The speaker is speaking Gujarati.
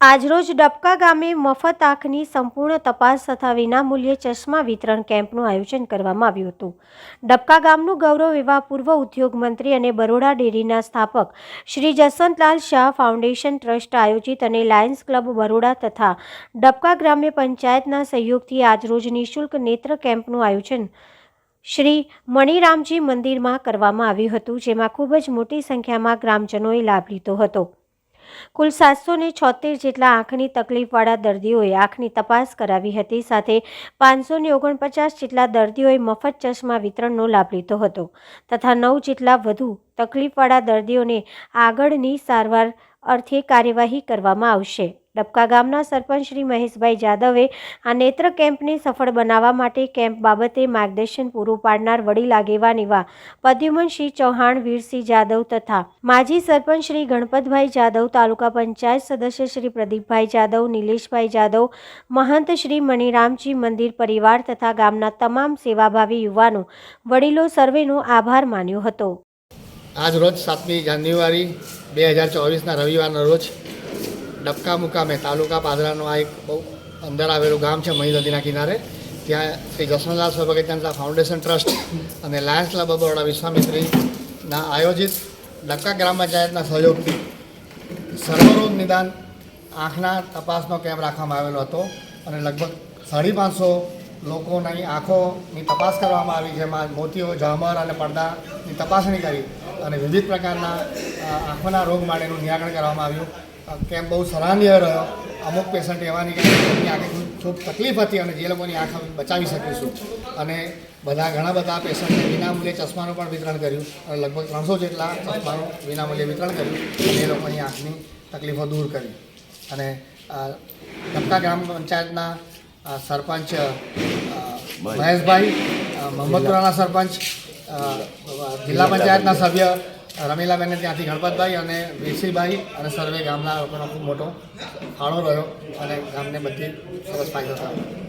આજરોજ ડબકા ગામે મફત આંખની સંપૂર્ણ તપાસ તથા વિનામૂલ્યે ચશ્મા વિતરણ કેમ્પનું આયોજન કરવામાં આવ્યું હતું. ડબકા ગામનું ગૌરવ એવા પૂર્વ ઉદ્યોગ મંત્રી અને બરોડા ડેરીના સ્થાપક શ્રી જસવંતલાલ શાહ ફાઉન્ડેશન ટ્રસ્ટ આયોજિત અને લાયન્સ ક્લબ બરોડા તથા ડબકા ગ્રામ્ય પંચાયતના સહયોગથી આજરોજ નિઃશુલ્ક નેત્ર કેમ્પનું આયોજન શ્રી મણિરામજી મંદિરમાં કરવામાં આવ્યું હતું, જેમાં ખૂબ જ મોટી સંખ્યામાં ગ્રામજનોએ લાભ લીધો હતો. કુલ સાતસો ને છોતેર જેટલા આંખની તકલીફવાળા દર્દીઓએ આંખની તપાસ કરાવી હતી. સાથે પાંચસો ને ઓગણપચાસ જેટલા દર્દીઓએ મફત ચશ્મા વિતરણનો લાભ લીધો હતો તથા નવ જેટલા વધુ તકલીફવાળા દર્દીઓને આગળની સારવાર અર્થે કાર્યવાહી કરવામાં આવશે. ડબકા ગામના સરપંચ શ્રી મહેશભાઈ જાદવે આ નેત્ર કેમ્પને સફળ બનાવવા માટે કેમ્પ બાબતે માર્ગદર્શન પૂરું પાડનાર વડીલ આગેવાન એવા શ્રી ચૌહાણ, વીરસિંહ જાદવ તથા માજી સરપંચ શ્રી ગણપતભાઈ જાદવ, તાલુકા પંચાયત સદસ્ય શ્રી પ્રદીપભાઈ જાદવ, નિલેશભાઈ જાદવ, મહંત શ્રી મણિરામજી મંદિર પરિવાર તથા ગામના તમામ સેવાભાવી યુવાનો વડીલો સર્વેનો આભાર માન્યો હતો. આજ રોજ સાતમી જાન્યુઆરી બે હજાર ચોવીસના રવિવારના રોજ ડબકા મુકામે તાલુકા પાદરાનું આ એક બહુ અંદર આવેલું ગામ છે મહી નદીના કિનારે. ત્યાં શ્રી જસવંતલાલ સ્વભગત્યાનંદ ફાઉન્ડેશન ટ્રસ્ટ અને લાયન્સ ક્લબ ઓફ બરોડા વિશ્વામિત્રીના આયોજિત ડબકા ગ્રામ પંચાયતના સહયોગથી સર્વરોગ નિદાન આંખના તપાસનો કેમ્પ રાખવામાં આવેલો હતો અને લગભગ સાડી પાંચસો લોકોની આંખોની તપાસ કરવામાં આવી જેમાં મોતીઓ, ઝામર અને પડદાની તપાસણી કરી અને વિવિધ પ્રકારના આંખોના રોગ માટેનું નિરાકરણ કરવામાં આવ્યું. કેમ્પ બહુ સરાહનીય રહ્યો અમુક પેશન્ટ એવાની નીકળ્યા આંખે ખૂબ તકલીફ હતી અને જે લોકોની આંખ બચાવી શકીશું. અને બધા ઘણા બધા પેશન્ટને વિનામૂલ્યે ચશ્માનું પણ વિતરણ કર્યું. અને લગભગ ત્રણસો જેટલા ચશ્માનું વિનામૂલ્યે વિતરણ કર્યું. અને એ લોકોની આંખની તકલીફો દૂર કરી. અને ધબકા ગ્રામ પંચાયતના સરપંચ મહેશભાઈ મહમ્મદપુરાના સરપંચ જિલ્લા પંચાયતના સભ્ય રમીલાબેનને ત્યાંથી ગણપતભાઈ અને વીરસીભાઈ અને સર્વે ગામના લોકોનો ખૂબ મોટો ફાળો રહ્યો અને ગામને બધી સરસ ફાયદો થયો.